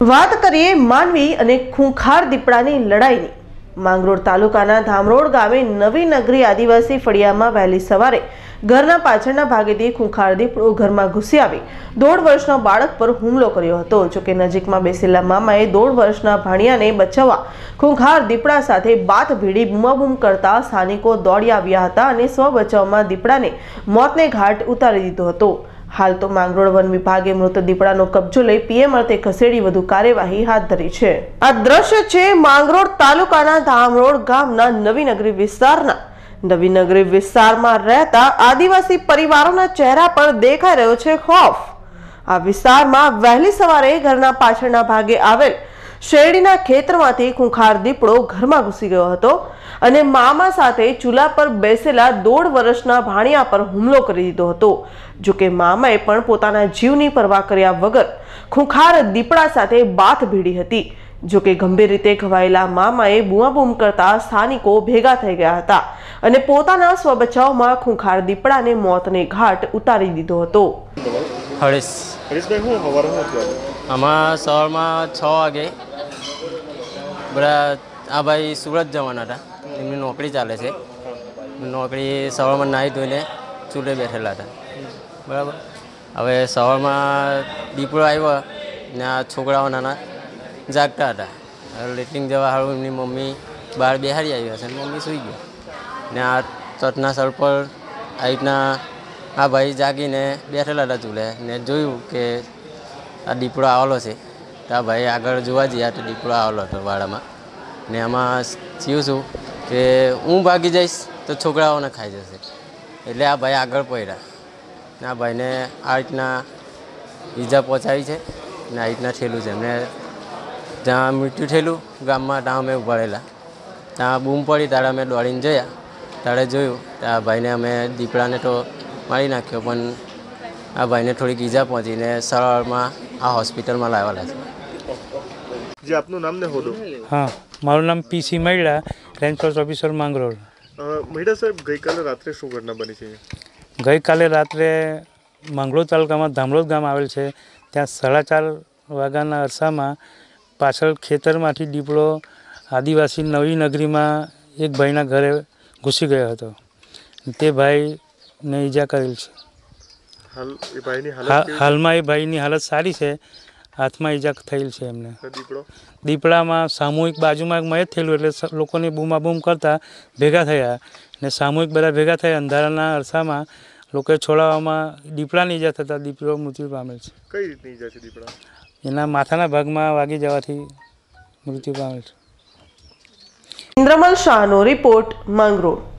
વાત કરીએ માનવી અને ખૂંખાર દીપડાની લડાઈની. માંગરોળ તાલુકાના ધામરોડ ગામે નવી નગરી આદિવાસી ફળિયામાં વહેલી સવારે ઘરના પાછળના ભાગેથી ખૂંખાર દીપડો ઘરમાં ઘૂસી આવી. દોઢ વર્ષના બાળક પર હુમલો કર્યો હતો. જોકે નજીકમાં બેસેલા મામાએ દોઢ વર્ષના ભાણિયાને બચાવવા ખૂંખાર દીપડા સાથે બાથ ભીડી બૂમાબૂમ કરતા સ્થાનિકો દોડી આવ્યા હતા અને સ્વ બચાવમાં દીપડાને મોતને ઘાટ ઉતારી દીધો હતો. હાલ તો માંગરોળ વન વિભાગે મૃત દીપડાનો કબજો લઈ પીએમ અર્થે ખસેડી વધુ કાર્યવાહી હાથ ધરી છે. આ દ્રશ્ય છે માંગરોળ તાલુકાના ધામરોડ ગામના નવીનગરી વિસ્તારના. નવીનગરી વિસ્તારમાં રહેતા આદિવાસી પરિવારોના ચહેરા પર દેખાઈ રહ્યો છે ખોફ. આ વિસ્તારમાં વહેલી સવારે ઘરના પાછળના ભાગે આવેલ શેરડીના ખેતરમાંથી ખૂંખાર દીપડો ઘરમાં ઘૂસી ગયો હતો અને મામા સાથે ચૂલા પર બેસેલા દોઢ વર્ષના ભાણિયા પર હુમલો કરી દીધો હતો. જોકે મામાએ પણ પોતાના જીવની પરવા કર્યા વગર ખૂંખાર દીપડા સાથે બાથ ભીડી હતી. જોકે ગંભીર રીતે ઘવાયેલા મામાએ બૂમાબૂમ કરતા સ્થાનિકો ભેગા થઈ ગયા હતા અને પોતાના સ્વબચાવમાં ખૂંખાર દીપડાને મોતને ઘાટ ઉતારી દીધો હતો. હરીશ. હરીશભાઈ હું થયું આમાં સવારમાં છ વાગે બધા આ ભાઈ સુરત જવાના હતા. એમની નોકરી ચાલે છે. નોકરી સવારમાં નાહી ધોઈને ચૂલે બેઠેલા હતા. બરાબર? હવે સવારમાં દીપડો આવ્યો ને આ છોકરાઓ નાના જાગતા હતા. હવે લેટિંગ જવા સારું એમની મમ્મી બહાર બિહારી આવી અને મમ્મી સૂઈ ગયો ને આ તટના સર પર આ રીતના આ ભાઈ જાગીને બેઠેલા હતા ચૂલે ને જોયું કે આ દીપડો આવેલો છે. તો આ ભાઈ આગળ જોવા જઈએ તો દીપડો આવેલો હતો વાડામાં. ને આમાં થયું શું કે હું ભાગી જઈશ તો છોકરાઓને ખાઈ જશે. એટલે આ ભાઈ આગળ પડ્યા. ને આ ભાઈને આ રીતના ઈજા પહોંચાડી છે ને આ રીતના થયેલું છે. એમને જ્યાં મૃત્યુ થયેલું, ગામમાં ત્યાં અમે રહેલા. ત્યાં બૂમ પડી, ત્યારે અમે દોડીને જોયા. ત્યારે જોયું તો આ ભાઈને અમે દીપડાને તો મારી નાખ્યો, પણ આ ભાઈને થોડીક ઈજા પહોંચીને સરળમાં આ હોસ્પિટલમાં લાવેલા છે. જે આપનું નામ ને હોદો હા મારું નામ PC Maida range forest officer Mangrol. Maida સાહેબ ગઈકાલે રાત્રે શું ઘટના બની છે? ગઈકાલે રાત્રે માંગરોળ તાલુકામાં ધામરોદ ગામ આવેલ છે. ત્યાં સાડા ચાર વાગ્યાના અરસામાં પાછળ ખેતરમાંથી દીપડો આદિવાસી નવી નગરીમાં એક ભાઈના ઘરે ઘૂસી ગયો હતો. તે ભાઈને ઈજા કરેલ છે. હાલ એ ભાઈની હાલત હા- હાલમાં એ ભાઈની હાલત સારી છે. હાથમાં ઈજા થયેલ છે એમને? દીપડો? દીપડામાં સામૂહિક બાજુમાં એક મયત થયેલું એટલે સ- લોકોની બૂમાબૂમ કરતા ભેગા થયા ને સામૂહિક બધા ભેગા થયા. અંધારાના અરસામાં લોકોએ છોડાવવામાં દીપડાની ઈજા થતાં દીપડો મૃત્યુ પામેલ છે. કઈ રીતની ઈજા છે દીપડા? એના માથાના ભાગમાં વાગી જવાથી મૃત્યુ પામેલ છે. ઇન્દ્રમલ શાહનો રિપોર્ટ માંગરોળ.